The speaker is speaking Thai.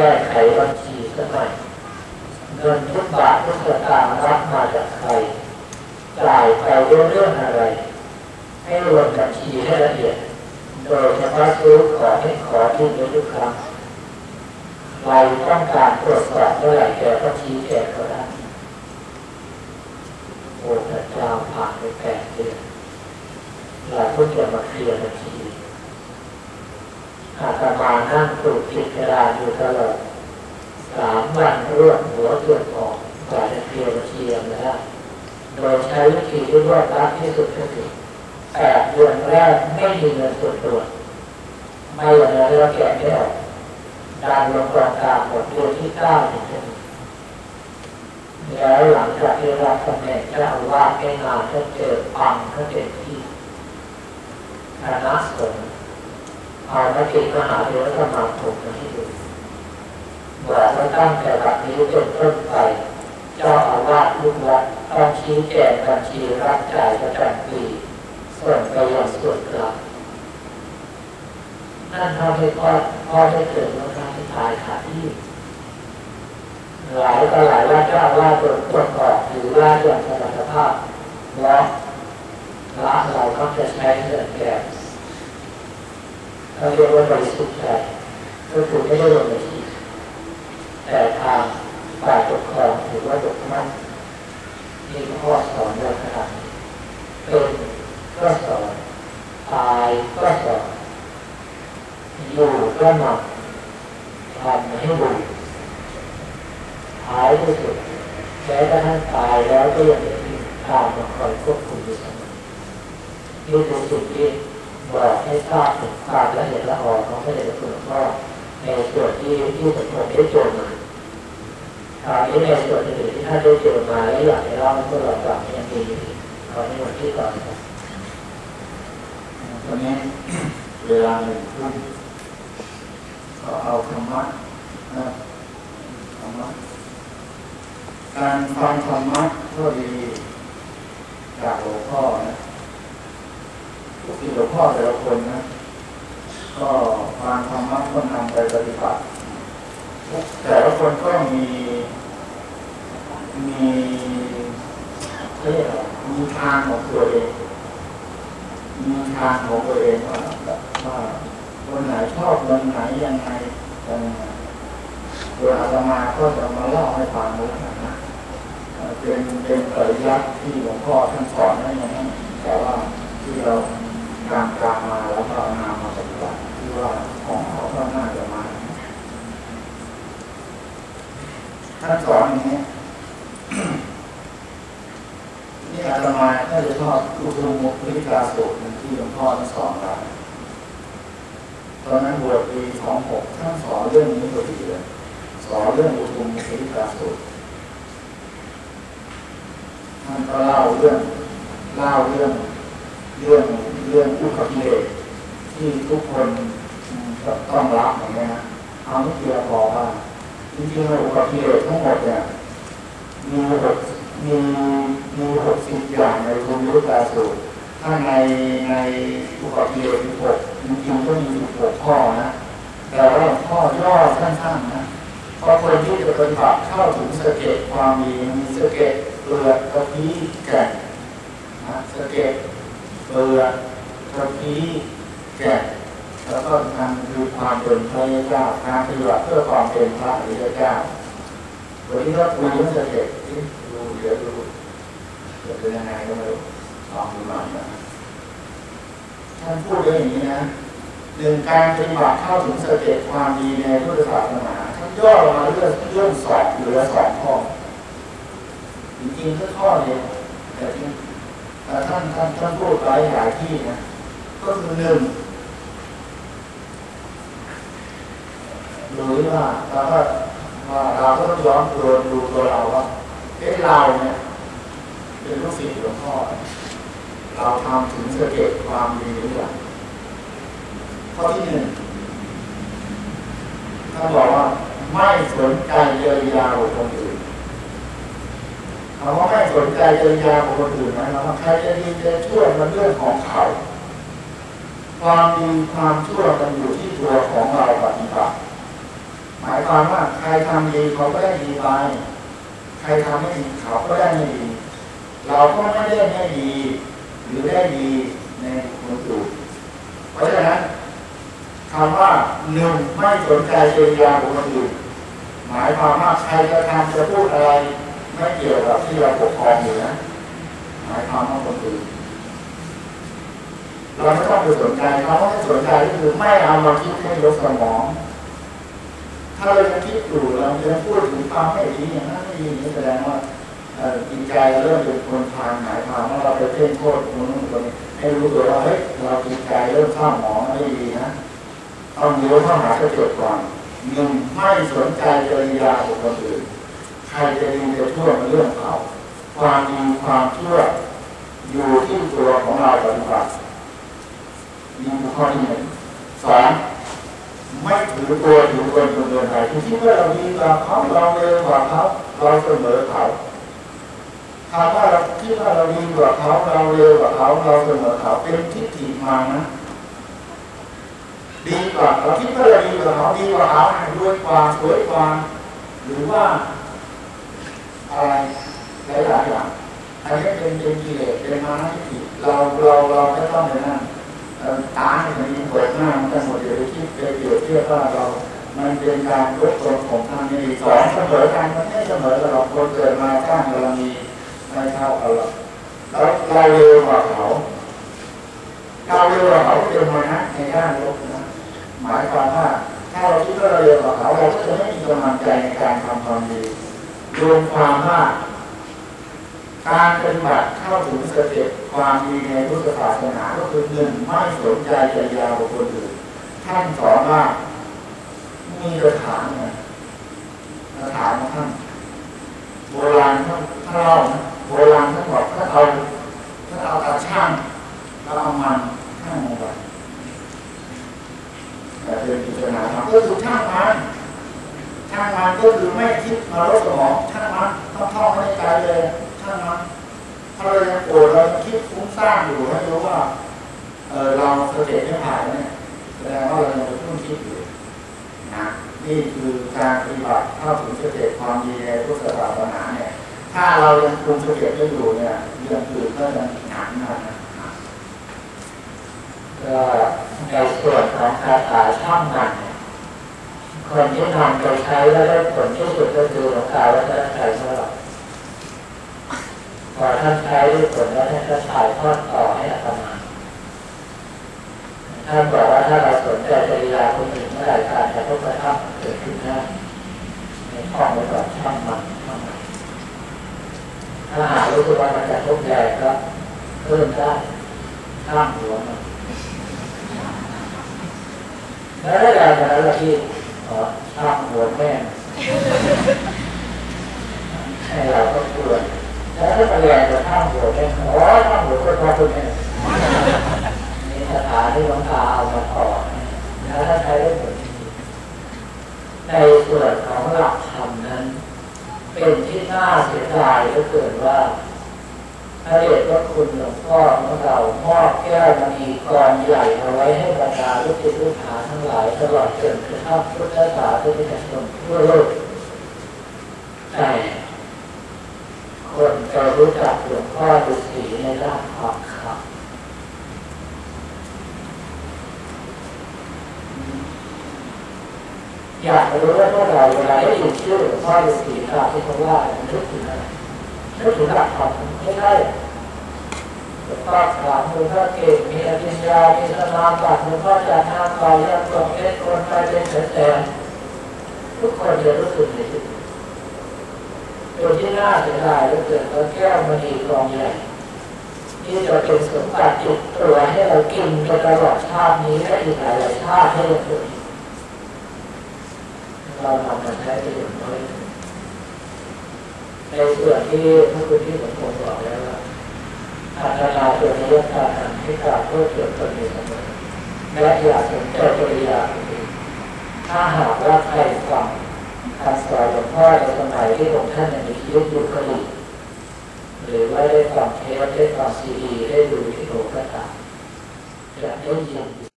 ก้ไขบัญชีสักหน่อยเงินทุกบาททุกสตางค์รับมาจากใครจ่ายไปด้วยเรื่องอะไร ให้รวมบัญชีให้ละเอียดโดยเฉพาะซื้อขอให้ขอที่เยทุกครั้งเราต้องการตรวจสอบเมื่อไหร่แกก็ชี้แจงก็ได้โอ้พระเจ้าผ่านไปแปดเดือนเราเพิ่งจะมาเคลียร์บัญ อาตมานั่งปลูกจิตกราอยู่ตลอดสามวันรวดหัวจนออกกว่าจะเคลียร์บัญชีมาได้โดยใช้วิธีที่รวดรัดที่สุดก็คือแปดเดือนแรกไม่มีเงินส่วนตัวไม่อย่างนั้นเราแกะไม่ออกดันลงกองกลางหมดเดือนที่เก้าถึงจะมีแล้วหลังจากที่รับตำแหน่งเจ้าอาวาสให้งานก็เจอปังก็เต็มที่คณะสงฆ์ เอามติมหาเถรสมาคมมาที่ดูบอกว่าตั้งแต่บัดนี้จนต้นไปเจ้าอาวาสลูกวัดต้องชี้แจงบัญชีรับจ่ายประจำปีส่วนไปยังส่วนกลางนั่นทำให้พ่อพ่อได้เกิดมาทางที่ทายขาดที่หลายก็หลายว่าเจ้าว่าโดนตรวจออกหรือว่าอย่างสมรรถภาพแล้วละเราก็จะใช้เงินแก่ เขาเรียกว่าบริสุทธิ์ใจก็คือไม่ได้ลงในที่แต่ทางฝ่ายปกครองหรือว่าปกมั่นมีข้อสอนเราขนาดเป็นก็สอนตายก็สอนอยู่ก็นำทำให้ดูท้ายที่สุดแม้กระทั่งตายแล้วก็ยังมีทางมาคอยควบคุมอยู่เสมอนี่คือสิ่งที่ บอกให้ทราบถึงความละเอียดละออของพระเดชพระคุณวงพ่อในส่วนที่ที่ผมคงได้เจอมาคราวนี้ในส่วนอื่นที่ท่านได้เจอมาและอยากให้เล่าให้พวกเราฟังยังมีขอในวันที่ต่อครับตอนนี้เวลาหนึ่งทุ่มก็เอาธรรมะนะธรรมะการฟังธรรมะก็ดีจากหลวงพ่อนะ ทุกทีหลวงพ่อแต่ละคนนะ ก็ฟังธรรมะก็นำไปปฏิบัติแต่ละคนก็มีมีเรียกมีทางของตัวเอง มีทางของตัวเองว่าว่าคนไหนชอบคนไหนยังไงยังไงโดยอาตมาก็จะมาเล่าให้ฟังด้วยนะเป็นเป็นปริยัติที่หลวงพ่อท่านสอนไว้อย่างนั้นแต่ว่าที่เรา กางกลางมาแล้วก็เอานำมาปฏิบัติที่ว่าของเขาก็น่าจะมาท่านสอนอย่างนี้นี่อาตมาถ้าจะชอบอุดมมุขวิกาสูตรที่หลวงพ่อท่านสอนเราตอนนั้นบวชปีสองหกท่านสอนเรื่องนี้พอดีเลยสอนเรื่องอุดมมุขวิกาสูตรท่านก็เล่าเรื่องเล่าเรื่องเรื่อง เรื่องอุคกิเลสที่ทุกคนต้องรับอย่างนี้นะเอาไม่เพียงพอว่าจริงๆแล้วอุคกิเลสทั้งหมดเนี่ยมีหกมีมีหกสิบอย่างในคุณยุตาสูตรถ้าในในอุปกิเลสหกจริงๆก็มีหกข้อนะแต่ว่าข้อย่อสั้นๆนะพราะคนที่จะปฏิบัติเข้าถึงสเกตความมีมีสเกตเปลือกกระพี้แก่นนะสเกตเปลือก กระพี้แก่แล้วก็ทางคือความเป็นพระเจ้าการปฏิบัติเพื่อความเป็นพระอริยเจ้าวันนี้ก็คุยเรื่องสเกตที่ดูเดี๋ยวดูเดี๋ยวเป็นยังไงก็ไม่รู้ลองดูหน่อยนะท่านพูดเรื่องอย่างนี้นะหนึ่งการปฏิบัติเข้าถึงสเต็ปความดีในพุทธศาสนาท่านย่อลงมาเรื่องเรื่องสองเหลือสองข้อจริงๆแค่ข้อเดียวแต่ที่แต่ท่านท่านท่านพูดไว้หลายที่นะ ก็คือหนึ่งหรือว่าเราก็ว่าเราก็ต้องย้อนดูดูตัวเราว่าเอ๊ะเราเนี่ยเป็นลูกศิษย์หลวงพ่อเราทำถึงสเต็ปความดีหรือเปล่าข้อที่หนึ่งท่านบอกว่าไม่สนใจเยียวยาบุคคลอื่นคำว่าไม่สนใจเยียวยาบุคคลอื่นหมายความว่าใครจะดีจะช่วยมันเรื่องของเขา ความดีความชั่วมันอยู่ที่ตัวของเราปฏิบัติหมายความว่าใครทำดีเขาก็ได้ดีไป ใครทำไม่ดีเขาก็ได้ไม่ดี เราก็ไม่ได้ไม่ดี หรือได้ดีในคนอื่นเพราะฉะนั้นคำว่าหนึ่งไม่สนใจเยียวยาบุคคลอื่นหมายความว่าใครจะทำจะพูดอะไร ไม่เกี่ยวกับที่เราปกครองอยู่นะหมายความว่าคนอื่น เราไม่ต้องไปสนใจเขาไม่สนใจคือไม่เอามาคิดให้ลดสมอง ถ้าเราจะคิดอยู่เราจะพูดถึงความไม่ดีอย่างนั้นไม่ดีนี่แสดงว่าจิตใจเริ่มเป็นคนทางหมายความว่าเราไปเพ่งโทษคนนู้นคนนี้ให้รู้ตัวว่าเฮ้ยเราจิตใจเริ่มข้ามหมองไม่ดีนะต้องเลี้ยวเข้าหากระจกก่อนหนึ่งไม่สนใจจริยาของคนอื่นใครจะดีจะชั่วเป็นเรื่องเขาความดีความชั่วอยู่ที่ตัวของเราปฏิบัตินี่คือ ข้อที่หนึ่งสองไม่ถือตัวถือตนจนเกินไปที่คิดว่าเราดีกว่าเขาเราเร็วกว่าเขาเราเสมอเขาถามว่าเราคิดว่าเราดีกว่าเขาเราเร็วกว่าเขาเราเสมอเขาเป็นทิฏฐิมานะดีกว่าเราคิดว่าเราดีกว่าเขาดีกว่าเขารวยกว่าสวยกว่าหรือว่าอะไรหลายๆอย่างอันนี้เป็นเป็นกิเลสเป็นมานะทิฏฐิเราเราเราไม่ต้องไปนั่น เอ่อตาเนี่ยมันยิงเปิดหน้ามันทั้งหมดเดียวไปคิดเปรียบเทียบว่าเรา มันเป็นการลดตนของท่านนี่สองเสมอกันมันไม่เสมอกันหรอกคนเกิดมาสร้างบารมีไม่เท่ากันหรอกแล้วเราเร็วกว่าเขาเราเร็วกว่าเขาเป็นมานะในด้านลบนะหมายความว่าถ้าเราคิดว่าเราเร็วกว่าเขาเราจะไม่มีกำลังใจในการทำความดีรวมความว่า การปฏิบัติเข้าถึงสเต็ปความดีในพุทธศาสนาก็คือหนึ่งไม่สนใจจริยาบุคคลอื่นท่านสอนว่ามีกระถางไงกระถางของท่านโบราณท่านท่านเล่านะโบราณท่านบอกท่าเอาท่าเอาตาช่างแล้วเอามันช่างลงไปแต่เป็นพิจารณาธรรมก็คือช่างมันช่างมันก็คือไม่คิดมาลดสมองช่างมันต้องท่องให้ใจเลย ช่างมันถ้าเรายังโกรธเราคิดฟุ้งซ่านอยู่ให้รู้ว่าเออเราสตจไม่ผ่านเนี่ยแสดงว่าเรายังเพิ่งคิดอยู่นะนี่คือการปฏิบัติเข้าถึงสตจความดีในพุทธศาสนาเนี่ย ถ้าเรายังคุมสตจไม่อยู่เนี่ยเรื่องอื่นก็จะหนักหนานะก็ในส่วนของคาถาช่องมันคนที่นำไปใช้แล้วได้ผลที่สุดก็คือหลวงตาวัฒนชัยเมื่อไหร่ พอท่านใช้ได้ผลแล้วท่านก็ถ่ายทอดต่อให้อาตมาท่านบอกว่าถ้าเราสนใจจริยาคนอื่นเมื่อไหร่การจะพบกระทั่งเกิดขึ้นได้ในข้องไว้ก่อนช่างมันช่างมันถ้าหากรู้สึกว่ามันจะทุกข์แรงก็เพิ่มได้ข้ามหัวมันแล้วได้การจากนั้นละที่ขอช่างหัวแม่ให้เราก็กลัว แล้วถ้ามาเรียนจะช่างหัวแม่อ๋อช่างหัวก็พอคุณแม่นี่สถานที่หลวงตาเอามาต่อแล้วถ้าใช้ได้ผลในส่วนของหลักธรรมนั้น เป็นที่น่าเสียดายเหลือเกินว่าพระเดชพระคุณหลวงพ่อของเรามอบแก้วมณีกรใหญ่เอาไว้ให้บรรดาลูกศิษย์ลูกหาทั้งหลายตลอดจนกระทั่งพุทธศาสนิกชนทั่วโลกแต่ จะรู้จักหลวงพ่อฤาษีในด้านความขับอยากรู้ว่าพวกเราเวลาได้ยินชื่อหลวงพ่อฤาษีตามที่เขาว่ามันนึกถึงอะไรนึกถึงหลักธรรมไม่ใช่หลวงพ่อถามหลวงพ่อเก่งมีอภิญญามีสมาบัติหลวงพ่อจะทำต่อยอดตัวเพชรคนไปเป็นแสนทุกคนจะรู้สึกในจิต ตัวที่น่าเสียดายก็เกิดตัวแก้วมณีกองใหญ่ที่จะเป็นสมบัติติดตัวให้เรากินไปตลอดชาตินี้และอีกหลายชาติให้เราเกิดเราทำมันใช้ประโยชน์น้อยในส่วนที่พระคุณที่ผมผมบอกแล้วว่าพัฒนาตัวนี้การทำให้การเพื่อเกิดตนเองเสมอและอยาสนใจปริยาคนอื่นถ้าหากว่าใครฟัง คำสอนหลวงพ่อในสมัยที่หลวงท่านยังมีชีวิตอยู่ก็ดีหรือว่าได้ฟังเทปได้ฟังซีดีได้ดูที่โทรก็ตามจะได้ยิน